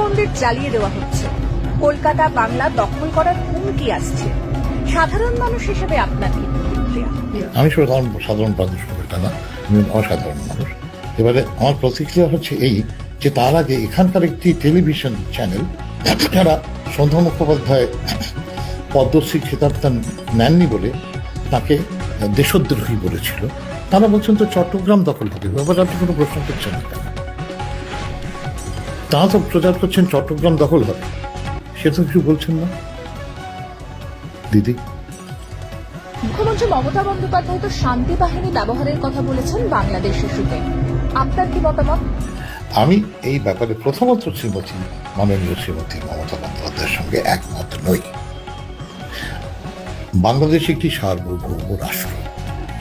মন্দির জ্বালিয়ে দেওয়া হচ্ছে। কলকাতা বাংলা দখল করার হুমকি আসছে। সাধারণ মানুষ হিসেবে আপনার কি আমি সাধারণ সাধারণ মানুষ না, আমি অসাধারণ মানুষ। এবারে আমার প্রতিক্রিয়া হচ্ছে এই যে তার আগে এখানকার একটি টেলিভিশন চ্যানেল, যারা সন্ধ্যা মুখোপাধ্যায় পদ্মশ্রী খেতাবটা নেননি বলে তাকে দেশদ্রোহী বলেছিল, তারা বলছেন তো চট্টগ্রাম দখল হবে। ব্যাপারে আপনি কোনো প্রশ্ন করছেন না। তারা তো প্রচার করছেন চট্টগ্রাম দখল হবে সে তো কিছু বলছেন না। দিদি। মুখ্যমন্ত্রী মমতা বন্দ্যোপাধ্যায় তো শান্তি বাহিনী ব্যবহারের কথা বলেছেন বাংলাদেশ ইস্যুতে। আপনার কি মতামত? আমি এই ব্যাপারে প্রথমত শ্রীমতী মাননীয় শ্রীমতী মমতা বন্দ্যোপাধ্যায়ের সঙ্গে একমত নই। বাংলাদেশ একটি সার্বভৌম রাষ্ট্র।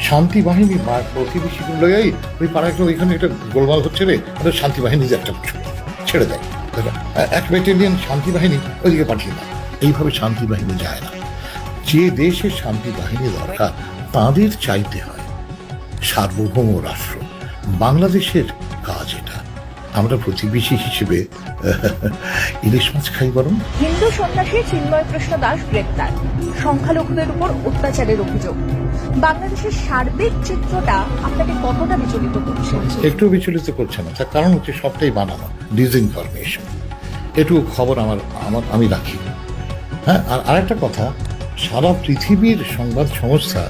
শান্তি বাহিনী বা প্রতিবেশী লই ওই পাড়ায় তো ওইখানে একটা গোলমাল হচ্ছে রে শান্তি বাহিনী যে একটা ছেড়ে দেয়। এক ব্যাটালিয়ন শান্তি বাহিনী ওইদিকে পাঠিয়ে দেয় এইভাবে শান্তি বাহিনী যায় না। যে দেশে শান্তি বাহিনী দরকার, তাদের চাইতে হয় সার্বভৌম রাষ্ট্র, বাংলাদেশের কাজ। আমরা প্রতিবেশী হিসেবে ইলিশ মাছ খাই বরং। হিন্দু সন্ন্যাসী চিন্ময় কৃষ্ণ দাস গ্রেপ্তার সংখ্যালঘুদের উপর অত্যাচারের অভিযোগ। বাংলাদেশের সার্বিক চিত্রটা আপনাকে কতটা বিচলিত করছে? একটু বিচলিত করছে না তার কারণ হচ্ছে সবটাই বানানো ডিসইনফরমেশন একটু খবর আমার আমার আমি রাখি। হ্যাঁ আর আরেকটা কথা সারা পৃথিবীর সংবাদ সংস্থা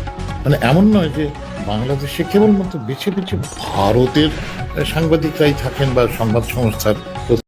মানে এমন নয় যে বাংলাদেশে কেবলমাত্র বেছে বেছে ভারতের সাংবাদিকরাই থাকেন বা সংবাদ সংস্থার